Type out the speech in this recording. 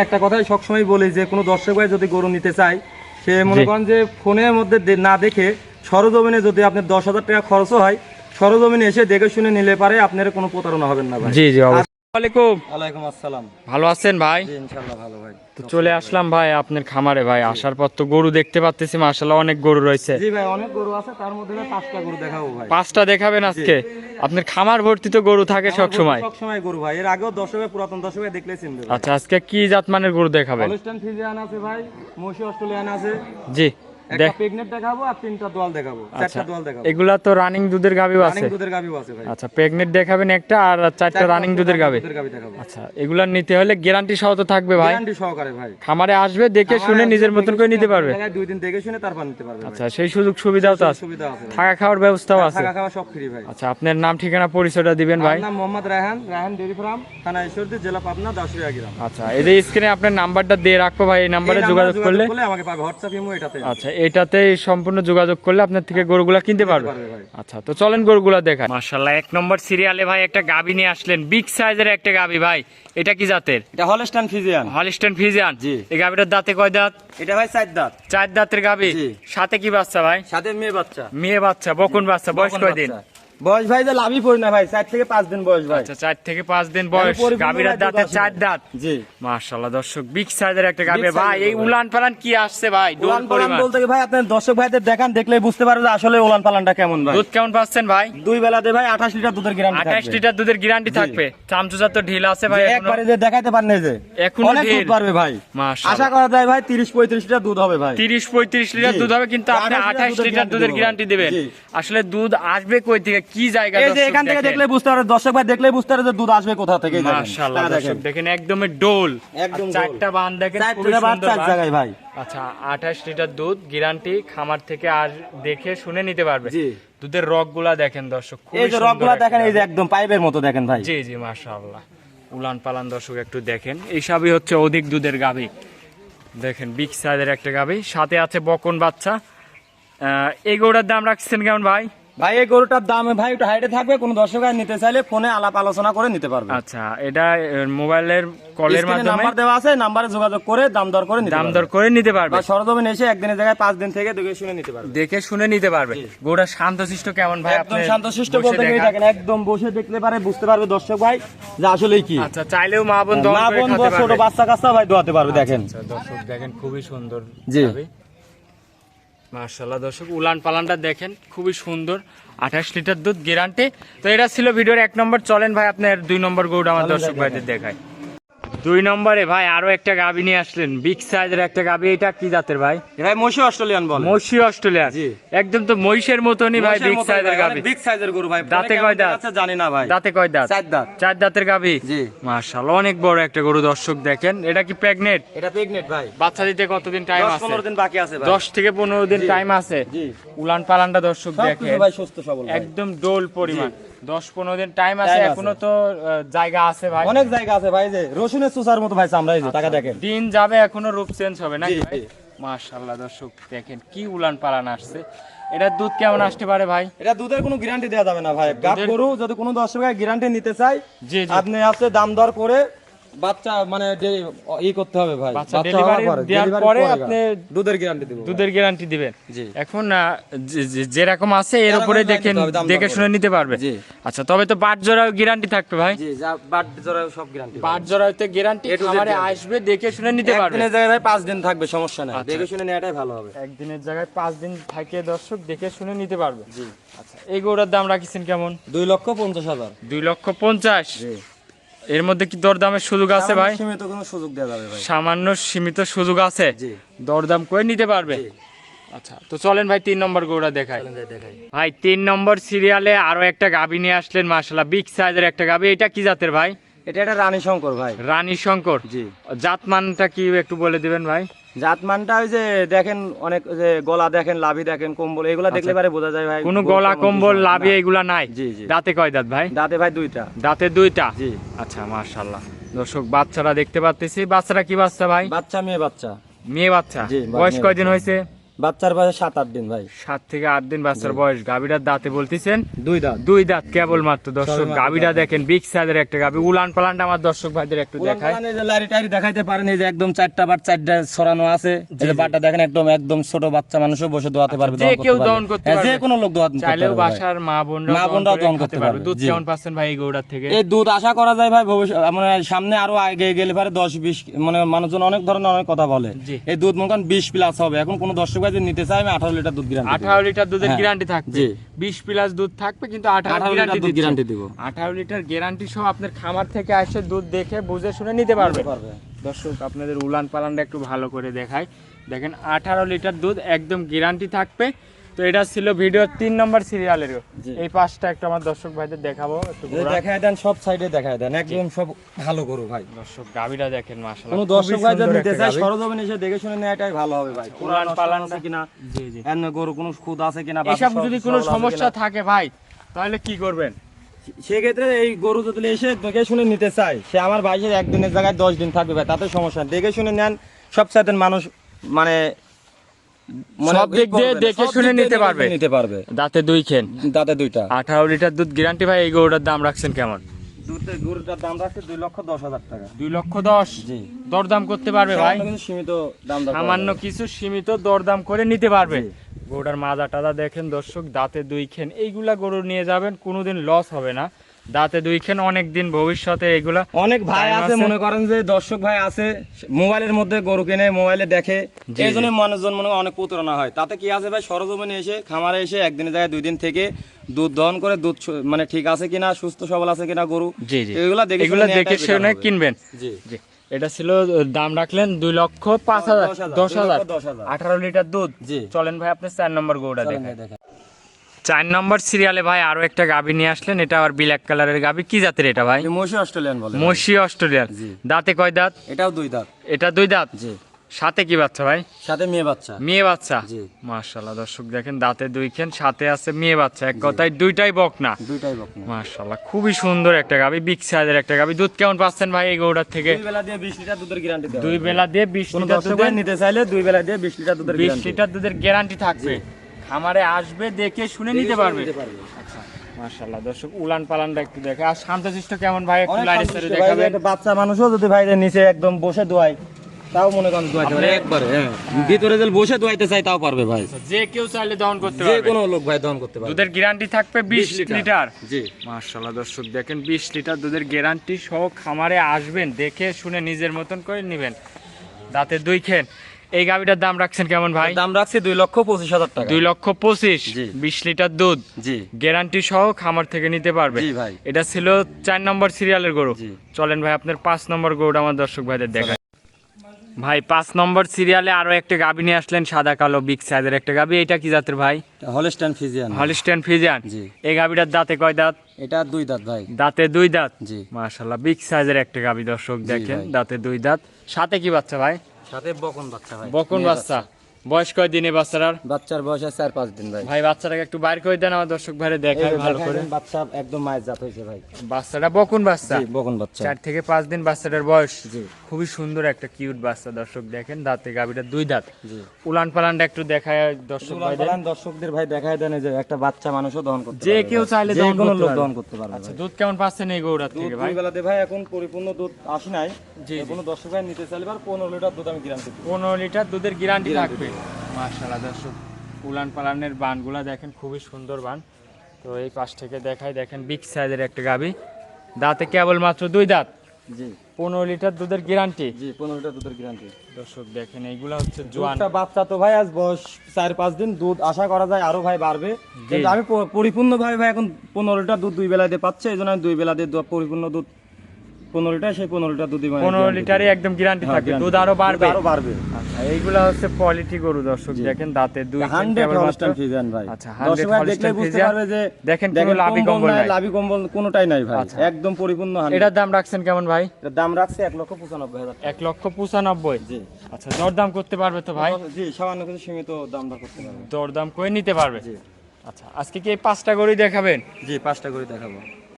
একটা কথাই সবসময় বলি যে কোনো দর্শক ভাই যদি গরু নিতে চায় সে মনে করেন যে ফোনের মধ্যে না দেখে সরজমিনে যদি আপনার দশ হাজার টাকা খরচও হয় সরজমিনে এসে দেখে শুনে নিলে পারে আপনার কোনো প্রতারণা হবেন না ভাই। জি জি ভালো আছেন ভাই? তো চলে আসলাম ভাই আপনার খামারে ভাই। আসার পর তো গরু দেখতে অনেক গরু রয়েছে। পাঁচটা গরু দেখাবো ভাই। পাঁচটা দেখাবেন আজকে? আপনার খামার ভর্তি তো গরু থাকে সব সময় সব গরু ভাই। এর আগেও দশমে পুরাতন দর্শক ভাই। দেখলে আচ্ছা আজকে কি জাতমানের গরু দেখাবেন? আছে ভাই অস্ট্রেলিয়ান আছে। জি। একটা দেখ দেখাবো আর তিনটা দোয়াল দেখাবো আচ্ছা চারটা দোয়াল দেখাবো। এগুলা তো রানিং দুধের গাবিও রানিং দুধের গাবিও আছে ভাই। আচ্ছা প্রেগনেন্ট দেখাবেন একটা আর চারটা রানিং দুধের গাবি দুধের গাবি দেখাবো। আচ্ছা এগুলা নিতে হলে গ্যারান্টি সহ তো থাকবে ভাই। গ্যারান্টি সহকারে ভাই। খামারে আসবে দেখে শুনে নিজের মতন করে নিতে পারবে। দুই দিন দেখে শুনে তারপর নিতে পারবে আচ্ছা সেই সুযোগ সুবিধাও তো আছে। সুবিধা আছে থাকা খাওয়ার ব্যবস্থাও আছে। থাকা খাওয়া সব ফ্রি ভাই। আচ্ছা আপনার নাম ঠিকানা পরিচয়টা দিবেন ভাই। নাম মোহাম্মদ রায়হান রায়হান ডেরি ফার্ম থানা ঈশ্বরদী জেলা পাবনা দাসুরিয়া গ্রাম। আচ্ছা এই যে স্ক্রিনে আপনার নাম্বারটা দিয়ে রাখব ভাই এই নাম্বারে যোগাযোগ করলে। আমাকে পাবে হোয়াটসঅ্যাপ ইমো এটাতে। আচ্ছা এটাতে সম্পূর্ণ যোগাযোগ করলে আপনার থেকে গরুগুলা কিনতে পারবে। আচ্ছা তো চলেন গরুগুলা দেখায় মার্শাল্লাহ এক নম্বর সিরিয়ালে ভাই একটা গাবি নিয়ে আসলেন। বিগ সাইজের একটা গাবি ভাই। এটা কি জাতের? এটা হলস্টাইন ফিজিয়ান। Holstein Friesian? জি। এই গাবিটার দাঁতে কয় দাঁত? এটা ভাই চার দাঁত। চার দাঁতের গাবি? সাথে কি বাচ্চা ভাই? সাথে মেয়ে বাচ্চা। মেয়ে বাচ্চা বকুন বাচ্চা। বয়স কয় দিন। বয়স ভাই যে লাভই পড়ি না ভাই চার থেকে পাঁচ দিন বয়স ভাই। আচ্ছা চার থেকে পাঁচ দিন বয়স। দুধ দাঁতে চার দাঁত। জি। মাশাআল্লাহ দর্শক বিগ সাইজের একটা size ভাই এই উলান পালান কি আসছে ভাই? উলান পালান বলতে ভাই আপনার দর্শক ভাইদের দেখান দেখলে বুঝতে পারবে যে আসলে উলান পালানটা কেমন ভাই। দুধ কেমন পাচ্ছেন ভাই? দুই বেলাতে ভাই আঠাশ লিটার দুধের গ্যারান্টি আঠাশ লিটার দুধের গ্যারান্টি থাকবে। চামচুজা তো ঢিল আছে ভাই। একবারে যে দেখাইতে পারেন যে এখনও অনেক দুধ পারবে ভাই। মাশাআল্লাহ। আশা করা যায় ভাই তিরিশ পঁয়ত্রিশ লিটার দুধ হবে ভাই। তিরিশ পঁয়ত্রিশ লিটার দুধ হবে কিন্তু আপনি 28 আঠাশ লিটার দুধের গ্যারান্টি দেবেন। আসলে দুধ আসবে কই থেকে? কি জায়গা এই যে এখান থেকে দেখলে বুঝতে পারবে দর্শক ভাই দেখলে বুঝতে পারবে যে দুধ আসবে কোথা থেকে মাশাআল্লাহ দর্শক দেখেন। একদমই ডোল। একদম। চারটা বান দেখেন চার খুবই লিটার বাদ সুন্দর চার বান। জায়গায় ভাই। আচ্ছা আঠাশ লিটার দুধ গ্যারান্টি খামার থেকে আর দেখে শুনে নিতে পারবে। জি। দুধের রকগুলা দেখেন দর্শক এই যে একটা দেখেন এই যে একদম পাইপের মতো দেখেন ভাই। জি জি মাশাআল্লাহ। উলান পালান দর্শক একটু দেখেন। এইসবই হচ্ছে অধিক দুধের গাভী। দেখেন বিগ সাইজের একটা গাভী। সাথে আছে বকন বাচ্চা। এই গরুটার দাম রাখছেন কেমন ভাই? ভাই এই গরুটার দাম ভাই একটু হাইটে থাকবে কোন দর্শক নিতে চাইলে ফোনে আলাপ আলোচনা করে নিতে পারবে। আচ্ছা এটা মোবাইলের কলের মাধ্যমে নাম্বার দেওয়া আছে নাম্বারে যোগাযোগ করে দাম দর করে নিতে দাম দর করে নিতে পারবে। বা সরজমিন এসে একদিনের জায়গায় পাঁচ দিন থেকে দেখে শুনে নিতে পারবে। দেখে শুনে নিতে পারবে। গরুটা শান্তশিষ্ট কেমন ভাই একদম শান্তশিষ্ট বলতে গিয়ে দেখান। দেখেন একদম বসে দেখলে পারে বুঝতে পারবে দর্শক ভাই যে আসলেই কি। আচ্ছা চাইলেও মা বোন মা করে বোন খেতে বা ছোট বাচ্চা কাচ্চা ভাই দোয়াতে পারবে দেখেন। আচ্ছা, দর্শক দেখেন খুবই সুন্দর জি। মার্শাল্লাহ দর্শক উলান পালানটা দেখেন খুবই সুন্দর। আঠাশ লিটার দুধ গ্যারান্টি তো এটা ছিল ভিডিওর এক নম্বর। চলেন ভাই আপনার দুই নম্বর গরুটা আমার দর্শক ভাইদের দেখায় দুই নম্বরে ভাই আরও একটা গাভী নিয়ে আসলেন। বিগ সাইজের একটা গাভী এটা কি জাতের ভাই? ভাই মশি অস্ট্রেলিয়ান বলে। মহিষী অস্ট্রেলিয়া জি। একদম তো মহিষের মতনই ভাই বিগ সাইজের গাভী বিগ সাইজের গরু ভাই। দাঁতে কয় দাঁত? দেখাচ্ছে জানি না ভাই। দাঁতে কয় দাঁত? চার দাঁত। চার দাঁতের গাভী জি। মার্শাল্লাহ অনেক বড় একটা গরু দর্শক দেখেন। এটা কি প্রেগনেন্ট এটা প্রেগনেন্ট ভাই। বাচ্চা দিতে কতদিন টাইম আছে? পনেরো দিন বাকি আছে ভাই। দশ থেকে পনেরো দিন টাইম আছে। জি। উলান পালানটা দর্শক দেখেন। ভাই সুস্থ সবল একদম ডোল পরিমাণ। দশ পনেরো দিন টাইম আছে এখনও তো জায়গা আছে ভাই। অনেক জায়গা আছে ভাই যে রসুনের সুসার মতো ভাই চামড়া যে টাকা দেখেন। দিন যাবে এখনও রূপ চেঞ্জ হবে না। মাশাল্লাহ দর্শক দেখেন কি উলান পালান আসছে। এটার দুধ কেমন আসতে পারে ভাই? এটা দুধের কোনো গ্যারান্টি দেওয়া যাবে না ভাই। গাব গরু যদি কোনো দর্শক গ্যারান্টি নিতে চাই যে জি। আপনি আছে দাম দর করে বাচ্চা মানে ই করতে হবে ভাই। বাচ্চা পরে, দেওয়ার পরে আপনি দুধের গ্যারান্টি দেবো। দুধের গ্যারান্টি দিবেন। এখন যেরকম আছে এর উপরে দেখেন দেখে শুনে নিতে পারবে। আচ্ছা তবে তো বাট জোড়াও গ্যারান্টি থাকবে ভাই। জি বাট জোড়া সব গ্যারান্টি বাট জোড়াতে গ্যারান্টি আমারে আসবে দেখে শুনে নিতে পারবে। একদিনের জায়গায় ভাই পাঁচ দিন থাকবে সমস্যা নাই। আচ্ছা। দেখে শুনে নেওয়াটাই ভালো হবে। একদিনের জায়গায় পাঁচ দিন থাকে দর্শক দেখে শুনে নিতে পারবে। জি। আচ্ছা এই গৌড়ার দাম রাখিছেন কেমন? দুই লক্ষ পঞ্চাশ হাজার। দুই লক্ষ পঞ্চাশ। এর মধ্যে কি দরদামের সুযোগ আছে ভাই? সীমিত কোনো সুযোগ দেওয়া যাবে ভাই। সামান্য সীমিত সুযোগ আছে? জি। দরদাম করে নিতে পারবে? আচ্ছা তো চলেন ভাই তিন নম্বর গোড়া দেখাই। চলেন যাই দেখাই। ভাই তিন নম্বর সিরিয়ালে আরও একটা গাবি নিয়ে আসলেন মাসাল্লাহ বিগ সাইজের একটা গাবি। এটা কি জাতের ভাই? এটা একটা রানী শঙ্কর ভাই। রানী শঙ্কর। জি। জাতমানটা কি একটু বলে দিবেন ভাই? জাতমানটা ওই যে দেখেন অনেক যে গলা দেখেন লাভি দেখেন কম্বল এগুলা দেখলে পারে বোঝা যায় ভাই কোনো গলা কম্বল। লাভি এগুলা নাই? জি, জি। দাঁতে কয় দাঁত ভাই? দাঁতে ভাই দুইটা। দাঁতে দুইটা? জি। আচ্ছা মাশাল্লাহ দর্শক বাচ্চারা দেখতে পাচ্তেছি বাচ্চারা কি বাচ্চা ভাই? বাচ্চা মেয়ে বাচ্চা। মেয়ে বাচ্চা। বয়স কয়দিন হয়েছে? বাচ্চার বয়স সাত আট দিন ভাই। সাত থেকে আট দিন বাচ্চার বয়স। গাভীটার দাঁতে বলতেছেন? দুই দাঁত। দুই দাঁত কেবল মাত্র দর্শক গাভীটা দেখেন বিগ সাইজের একটা গাভী। উলান পালানটা আমার দর্শক ভাইদের একটু দেখায়। লারি টারি দেখাইতে পারেন এই যে একদম চারটা বার চারটা ছড়ানো আছে। এই যে বাটা দেখেন একদম একদম ছোট বাচ্চা মানুষও বসে দোয়াতে পারবে যে কেউ দহন করতে হ্যাঁ, যে কোনো লোক দোয়াত করতে চাইলেও। বাসার মা বোনরা মা বোনরাও দহন করতে পারবে, দুধ। কেমন পাচ্ছেন ভাই এই গৌড়ার থেকে? এই দুধ আশা করা যায় ভাই ভবিষ্যৎ মানে সামনে আরও আগে গেলে পারে দশ বিশ মানে মানুষজন অনেক ধরনের অনেক কথা বলে। এই দুধ মনে করেন বিশ প্লাস হবে। এখন কোন দর্শক ভাই নিতে চাই আমি আঠারো লিটার দুধ গ্যারান্টি আঠারো লিটার দুধের গ্যারান্টি থাকবে। জি। বিশ প্লাস দুধ থাকবে কিন্তু আঠারো লিটার দুধ গ্যারান্টি দিব। আঠারো লিটার গ্যারান্টি সহ আপনার খামার থেকে আসে দুধ দেখে বুঝে শুনে নিতে পারবে। পারবে। দর্শক আপনাদের উলান পালানটা একটু ভালো করে দেখায় দেখেন আঠারো লিটার দুধ একদম গ্যারান্টি থাকবে। তো এটা ছিল ভিডিওর তিন নম্বর সিরিয়ালের। এই পাঁচটা একটু আমার দর্শক ভাইদের দেখাবো একটু। দেখায় দেন সব সাইডে দেখায় দেন একদম সব ভালো করো ভাই। দর্শক গাবিটা দেখেন মাশাআল্লাহ। কোনো দর্শক ভাই যদি নিতে চায়। সরজমিন এসে দেখে শুনে নেওয়াটাই ভালো হবে ভাই। পুরান পালান আছে কিনা? জি জি। এর গরু কোনো খুদ আছে কিনা এসব সব- যদি কোনো সমস্যা থাকে ভাই তাহলে কি করবেন? সেক্ষেত্রে এই গরু যদি এসে দেখে শুনে নিতে চায় সে আমার বাইশের একদিনের জায়গায় দশ দিন থাকবে ভাই তাতে সমস্যা দেখে শুনে নেন সব সাথে মানুষ মানে মানে সব দিক দিয়ে দেখে শুনে নিতে পারবে। নিতে পারবে। দাঁতে দুই খেন। দাঁতে দুইটা। আঠারো লিটার দুধ গ্যারান্টি ভাই এই গরুটার দাম রাখছেন কেমন? গরুটার দাম রাখছে দুই লক্ষ দশ হাজার টাকা। দুই লক্ষ দশ? জি। দরদাম করতে পারবে ভাই? সামান্য সীমিত দাম সামান্য কিছু সীমিত দরদাম করে নিতে পারবে। গরুটার মাজা টাদা দেখেন দর্শক দাঁতে দুই খেন। এইগুলা গরু নিয়ে যাবেন কোনোদিন লস হবে না। দাঁতে দুই খেন অনেক দিন ভবিষ্যতে এগুলা অনেক ভাই আছে। মনে করেন যে দর্শক ভাই আছে মোবাইলের মধ্যে গরু কিনে মোবাইলে দেখে। এই জন্য মানুষজন মনে অনেক প্রতারণা হয়। তাতে কি আছে ভাই? সরজমিনে এসে খামারে এসে একদিনের জায়গায় দুই দিন থেকে দুধ দহন করে দুধ মানে ঠিক আছে কিনা সুস্থ সবল আছে কিনা গরু জি জি। এগুলা দেখে এগুলা দেখে শুনে কিনবেন। জি। জি। এটা ছিল দাম রাখলেন দুই লক্ষ পাঁচ হাজার দশ হাজার। আঠারো লিটার দুধ। চলেন ভাই আপনি চার নম্বর গরুটা দেখেন। চার নম্বর সিরিয়ালে ভাই আরও একটা গাবি নিয়ে আসলেন এটা আবার ব্ল্যাক কালারের গাবি। কি জাতের এটা ভাই? মহিষী অস্ট্রেলিয়ান বলে মসি অস্ট্রেলিয়ার জি। দাঁতে কয় দাঁত? এটাও দুই দাঁত। এটা দুই দাঁত? জি। সাথে কি বাচ্চা ভাই? সাথে মেয়ে বাচ্চা। মেয়ে বাচ্চা? জি। মাশাল্লাহ দর্শক দেখেন দাঁতে দুই খেন সাথে আছে মেয়ে বাচ্চা। এক কথায় দুইটাই বক না দুইটাই বকনা। মাশাল্লাহ খুবই সুন্দর একটা গাবি বিগ সাইজের একটা গাবি। দুধ কেমন পাচ্ছেন ভাই এই গৌড়ার থেকে? দুই বেলা দিয়ে বিশ লিটার দুধের গ্যারান্টি দেওয়া দুই বেলা দিয়ে বিশ কোনো লিটার দর্শক দুধের নিতে চাইলে দুই বেলা দিয়ে বিশ লিটার দুধের বিশ guarantee। লিটার দুধের গ্যারান্টি থাকবে। খামারে আসবে দেখে শুনে নিতে পারবে। মাশাল্লাহ দর্শক উলান পালানটা একটু দেখে। আর শান্তশিষ্ট কেমন ভাই? একটু বাচ্চা মানুষও যদি ভাই নিচে একদম বসে দোয়াই তাও মনে করেন দোয়াইতে একবারে হ্যাঁ। ভিতরে যদি বসে দোয়াইতে চাই তাও পারবে ভাই। যে কেউ চাইলে দহন করতে যে কোনো লোক ভাই দহন করতে পারবে। দুধের গ্যারান্টি থাকবে বিশ 20 লিটার। জি। মার্শাল্লাহ দর্শক দেখেন বিশ লিটার দুধের গ্যারান্টি সহ খামারে আসবেন দেখে শুনে নিজের মতন করে নেবেন। দাঁতে দুই খেন। এই গাবিটার দাম রাখছেন কেমন ভাই? দাম রাখছি দুই লক্ষ পঁচিশ হাজার টাকা। দুই লক্ষ পঁচিশ বিশ লিটার দুধ। জি। গ্যারান্টি সহ খামার থেকে নিতে পারবে। জি ভাই। এটা ছিল চার নম্বর সিরিয়ালের গরু। চলেন ভাই আপনার পাঁচ নম্বর গরুটা আমার দর্শক ভাইদের দেখায় ভাই পাঁচ নম্বর সিরিয়ালে আরও একটা গাবি নিয়ে আসলেন সাদা কালো বিগ সাইজের একটা গাবি। এটা কি জাতের ভাই? হলস্টাইন ফিজিয়ান হলিস্টেন ফিজান জি। এই গাবিটার দাঁতে কয় দাঁত? এটা দুই দাঁত ভাই। দাঁতে দুই দাঁত? জি। মাশাল্লাহ বিগ সাইজের একটা গাবি দর্শক দেখেন। দাঁতে দুই দাঁত। সাথে কি বাচ্চা ভাই? সাথে বকন বাচ্চা ভাই বকন বাচ্চা। বয়স কয় দিনে বাচ্চাটার বাচ্চার বয়স আছে চার পাঁচ দিন ভাই। ভাই বাচ্চাটাকে একটু বাইর করে দেন আমার দর্শক ভাইরে দেখায় ভালো করে। বাচ্চা একদম মায়ের জাত হয়েছে ভাই। বাচ্চাটা বকুন বাচ্চা। বকন বাচ্চা। চার থেকে পাঁচ দিন বাচ্চাটার বয়স। খুবই সুন্দর একটা কিউট বাচ্চা দর্শক দেখেন দাঁতে গাবিটা দুই দাঁত। উলান পালানটা একটু দেখায় দর্শক ভাইদের। দর্শকদের ভাই দেখায় দেন যে একটা বাচ্চা মানুষও দহন করতে যে কেউ চাইলে যে কোনো লোক। দহন করতে পারবে আচ্ছা দুধ কেমন পাচ্ছেন এই গৌড়ার দুধ থেকে ভাই? বেলাতে ভাই এখন পরিপূর্ণ দুধ আসি নাই। যে। কোনো দর্শক ভাই নিতে চাইলে আর পনেরো লিটার দুধ আমি গ্যারান্টি দিই পনেরো লিটার দুধের গ্যারান্টি থাকবে। মাশাআল্লাহ দর্শক উলান পালানের বানগুলা দেখেন খুবই সুন্দর বান। তো এই পাশ থেকে দেখাই দেখেন বিগ সাইজের একটা গাবি। দাঁতে কেবল মাত্র দুই দাঁত। জি। পনেরো লিটার দুধের গ্যারান্টি জি পনেরো লিটার দুধের গ্যারান্টি দর্শক দেখেন এইগুলা হচ্ছে জোয়ান। বাচ্চা তো ভাই আজ বয়স চার পাঁচ দিন দুধ আশা করা যায় আরও ভাই বাড়বে। কিন্তু আমি পরিপূর্ণ ভাবে ভাই এখন পনেরো লিটার দুধ দুই বেলা দিয়ে পাচ্ছে এই জন্য আমি দুই বেলা দিয়ে পরিপূর্ণ দুধ পনেরো লিটার সেই পনেরো লিটার দুধ পনেরো লিটারে একদম গ্যারান্টি থাকবে। দুধ আরও বাড়বে। আরও বাড়বে। এইগুলা হচ্ছে কোয়ালিটি গরু দর্শক দেখেন দাঁতে দুই হান্ড্রেড হলস্টাইন ফ্রিজিয়ান ভাই। আচ্ছা, দর্শক 100 ভাই Holstein দেখলে বুঝতে পারবে যে দেখেন কোনো লাভি কম্বল নাই। লাভি কম্বল কোনোটাই নাই ভাই আচ্ছা। একদম পরিপূর্ণ এটার দাম রাখছেন কেমন ভাই? এটার দাম রাখছে এক লক্ষ পঁচানব্বই হাজার এক লক্ষ পঁচানব্বই? জি। আচ্ছা দরদাম করতে পারবে তো ভাই? জি সামান্য কিছু সীমিত দামটা করতে পারবে। দরদাম করে নিতে পারবে? জি। আচ্ছা আজকে কি এই পাঁচটা গরুই দেখাবেন? জি পাঁচটা করে দেখাবো।